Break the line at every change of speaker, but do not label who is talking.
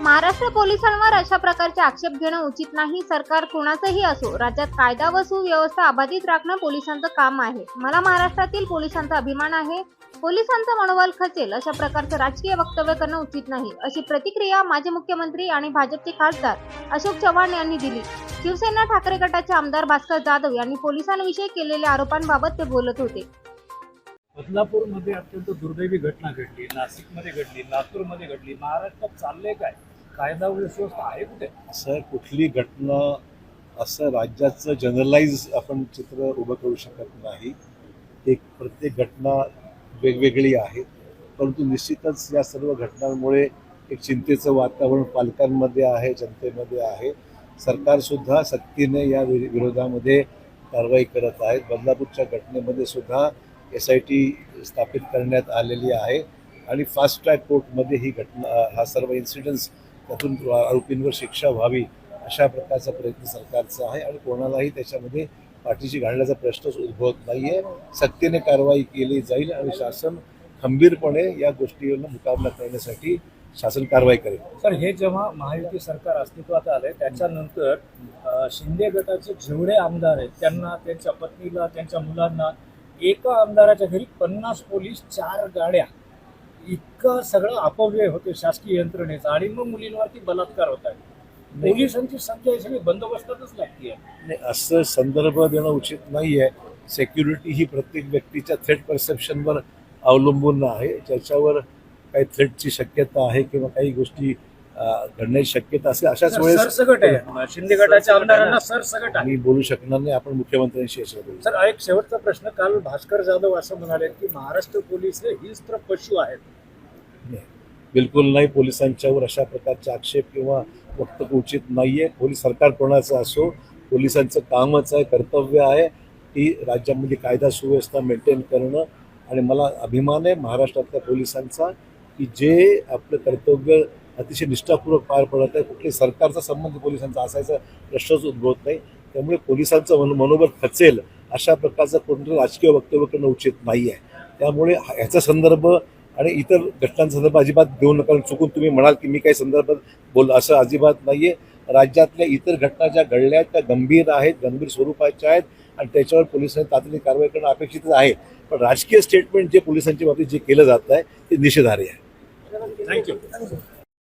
महाराष्ट्र पोलिसांवर अशा प्रकारचे आक्षेप घेणं उचित नाही. सरकार कुणाचंही असो राज्यात कायदा व सुव्यवस्था अबाधित राखणं पोलिसांचं काम आहे. मला महाराष्ट्रातील पोलिसांचा अभिमान आहे. पोलिसांचं मनोबल खचेल अशा प्रकारचं राजकीय वक्तव्य करणं उचित नाही अशी प्रतिक्रिया माजी मुख्यमंत्री आणि भाजपचे खासदार अशोक चव्हाण यांनी दिली. शिवसेना ठाकरे गटाचे आमदार भास्कर जाधव यांनी पोलिसांविषयी केलेल्या आरोपांबाबत ते बोलत होते.
बदलापूरमध्ये अत्यंत दुर्दैवी घटना घडली नाशिकमध्ये घडली लातूरमध्ये घडली. महाराष्ट्रात चाललंय काय? कायदा व सुव्यवस्था आहे कुठे?
असं कुठली घटना असं राज्याचं जनरलाइज आपण चित्र उभं करू शकत नाही. एक प्रत्येक घटना वेगवेगळी आहे. परंतु निश्चितच या सर्व घटनांमुळे एक चिंतेचं वातावरण पालकांमध्ये आहे जनतेमध्ये आहे. सरकारसुद्धा सक्तीने या वि- विरोधामध्ये कारवाई करत आहेत बदलापूरच्या घटनेमध्ये सुद्धा एस आय टी स्थापित करण्यात आलेली आहे. आणि फास्ट ट्रॅक कोर्टमध्ये ही घटना हा सर्व इन्सिडन्स त्यातून आरोपींवर शिक्षा व्हावी अशा प्रकारचा प्रयत्न सरकारचा आहे आणि कोणालाही त्याच्यामध्ये पाठीशी घालण्याचा प्रश्नच उद्भवत नाहीये. सक्तीने कारवाई केली जाईल आणि शासन खंबीरपणे या गोष्टीवर मुकाबला करण्यासाठी शासन कारवाई करेल.
तर हे जेव्हा महायुती सरकार अस्तित्वात आले त्याच्यानंतर शिंदे गटाचे जेवढे आमदार आहेत त्यांना त्यांच्या पत्नीला त्यांच्या मुलांना एका आमदाराच्या घरी पन्नास पोलीस चार गाड्या इतकं सगळं अपव्यय होते शासकीय यंत्रणेचा आणि मग मुलींवरती बलात्कार होत आहे पोलिसांची संख्या ही सगळी बंदोबस्तातच लागते
नाही असं संदर्भ देणं उचित नाही आहे सेक्युरिटी ही प्रत्येक व्यक्तीच्या थ्रेट परसेप्शनवर अवलंबून आहे. ज्याच्यावर काही थ्रेटची शक्यता आहे किंवा काही गोष्टी घडण्याची शक्यता असेल अशाच वेळेस
सरसगट आहे. शिंदे गटाच्या आमदारांना सरसगट आहे.
मी बोलू शकणार नाही. आपण मुख्यमंत्र्यांशी याच्यावर बोलू.
सर एक शेवटचा प्रश्न. काल भास्कर जाधव असं म्हणाले की महाराष्ट्र पोलीस हे हिंस्त्र पशु आहेत.
नाही. बिलकुल नाही पोलिसांच्यावर अशा प्रकारचे आक्षेप किंवा वक्तव्य उचित नाही आहे पोलीस सरकार कोणाचं असो पोलिसांचं कामच आहे कर्तव्य आहे की राज्यामध्ये कायदा सुव्यवस्था मेंटेन करणं. आणि मला अभिमान आहे महाराष्ट्रातल्या पोलिसांचा की जे आपलं कर्तव्य अतिशय निष्ठापूर्वक पार पडत आहे कुठली सरकारचा संबंध पोलिसांचा असायचा प्रश्नच उद्भवत नाही. त्यामुळे पोलिसांचं मन मनोबल खचेल अशा प्रकारचं कोणतं राजकीय वक्तव्य करणं उचित नाही आहे त्यामुळे ह्याचा संदर्भ आणि इतर घटनांसंदर्भात अजिबात देऊ नका कारण चुकून तुम्ही म्हणाल की मी काही संदर्भात बोल असं अजिबात नाही आहे राज्यातल्या इतर घटना ज्या घडल्या आहेत त्या गंभीर आहेत गंभीर स्वरूपाच्या आहेत आणि त्याच्यावर पोलिसांनी तातडीने कारवाई करणं अपेक्षितच आहे. पण राजकीय स्टेटमेंट जे पोलिसांच्या बाबतीत जे केलं जात आहे ते निषेधार्ह आहे.
थँक्यू